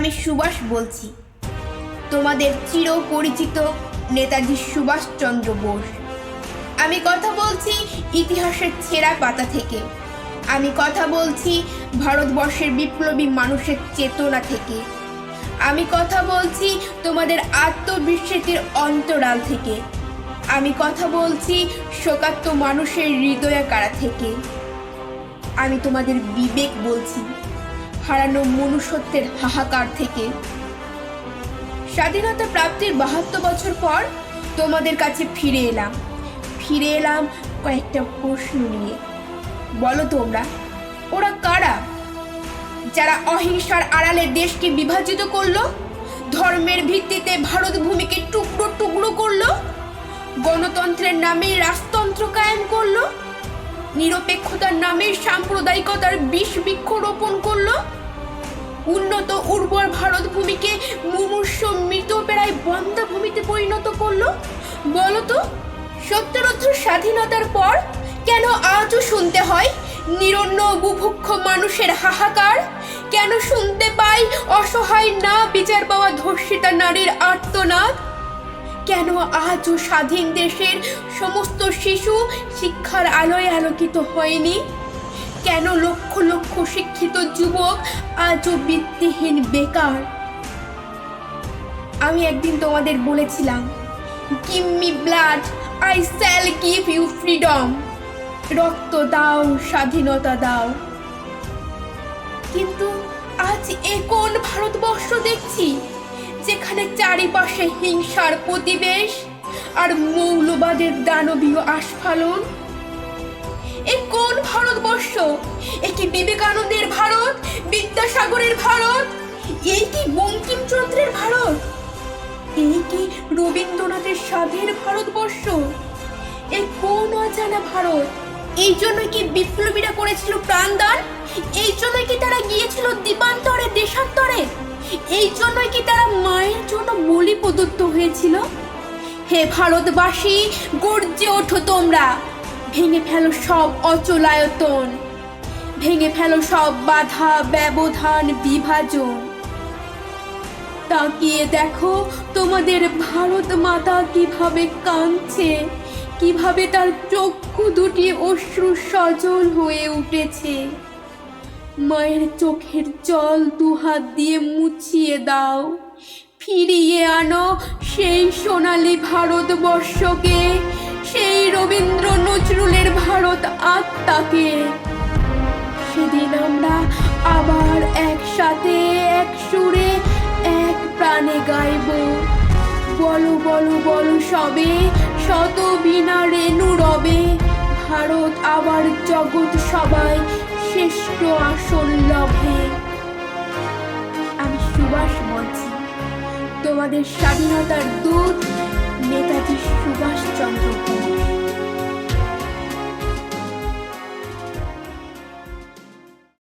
আমি সুভাষ বলছি। তোমাদের চির পরিচিত নেতাজি সুভাষচন্দ্র বোস। আমি কথা বলছি ইতিহাসের ছেঁড়া পাতা থেকে। আমি কথা বলছি ভারতবর্ষের বিপ্লবী মানুষের চেতনা থেকে। আমি কথা বলছি তোমাদের আত্মবিস্মৃতির অন্তরাল থেকে। আমি কথা বলছি শোকাত্ম মানুষের হৃদয় কারা থেকে। আমি তোমাদের বিবেক বলছি। হারানো মনুষ্যত্বের হাহাকার থেকে। স্বাধীনতা প্রাপ্তির বাহাত্তর বছর পর তোমাদের কাছে ফিরে এলাম। ফিরে এলাম কয়েকটা প্রশ্ন নিয়ে। বলো তোমরা, ওরা কারা? যারা অহিংসার আড়ালে দেশকে বিভাজিত করল, ধর্মের ভিত্তিতে ভারত ভূমিকে টুকরো টুকরো করল, গণতন্ত্রের নামে রাজতন্ত্র কায়েম করল নিরপেক্ষতার নামে সাম্প্রদায়িকতার বিষ বৃক্ষ রোপণ করল। উন্নত উর্বর ভারত ভূমিকে মুমূর্ষ মৃত প্রায় বন্ধা ভূমিতে পরিণত করল। বলতো সত্তরোত্তর স্বাধীনতার পর কেন আজও শুনতে হয় নিরন্ন বুভুক্ষ মানুষের হাহাকার? কেন শুনতে পাই অসহায় না বিচার পাওয়া ধর্ষিতা নারীর আর্তনাদ? কেন আজও স্বাধীন দেশের সমস্ত শিশু শিক্ষার আলোয় আলোকিত হয়নি? কেন লক্ষ লক্ষ শিক্ষিত যুবক আজও বৃত্তিহীন বেকার? আমি একদিন তোমাদের বলেছিলাম give me blood I shall give you freedom রক্ত দাও, স্বাধীনতা দাও। কিন্তু আজ এ কোন ভারতবর্ষ দেখছি? যেখানে চারিপাশে হিংসার প্রতিবেশ আর মৌলবাদের দানবীয় আস্ফালন? এ কোন ভারতবর্ষ? এ কি বিবেকানন্দের ভারত? বিদ্যাসাগরের ভারত? এই কি বঙ্কিমচন্দ্রের ভারত? এই কি রবীন্দ্রনাথের স্বাধীন ভারতবর্ষ? এ কোন অজানা ভারত? এই জন্য কি বিপ্লবীরা করেছিল প্রাণদান? এই জন্য কি তারা গিয়েছিল দেশান্তরে এই জন্যই কি তারা মায়ের জন্য বলি প্রদত্ত হয়েছিল? হে ভারতবাসী, গর্জে ওঠো তোমরা। ভেঙে ফেলো সব অচলায়তন ভেঙে ফেলো সব বাধা, ব্যবধান, বিভাজন। তাকিয়ে দেখো তোমাদের ভারত মাতা কীভাবে কাঁদছে, কীভাবে তার চক্ষু দুটি অশ্রু সজল হয়ে উঠেছে। মায়ের চোখের জল দুহাত দিয়ে মুছিয়ে দাও। ফিরিয়ে আনো সেই সোনালী ভারতবর্ষকে, সেই রবীন্দ্র নজরুলের ভারত আত্মাকে। সেদিন আমরা আবার একসাথে, এক সুরে, এক প্রাণে গাইব। বলো বলো বলো সবে, শত বিনা রেণু রবে ভারত আবার জগৎ সবাই শ্রেষ্ঠ আসল লভে আমি সুভাষ বলছি তোমাদের স্বাধীনতার দূত নেতাজি সুভাষচন্দ্র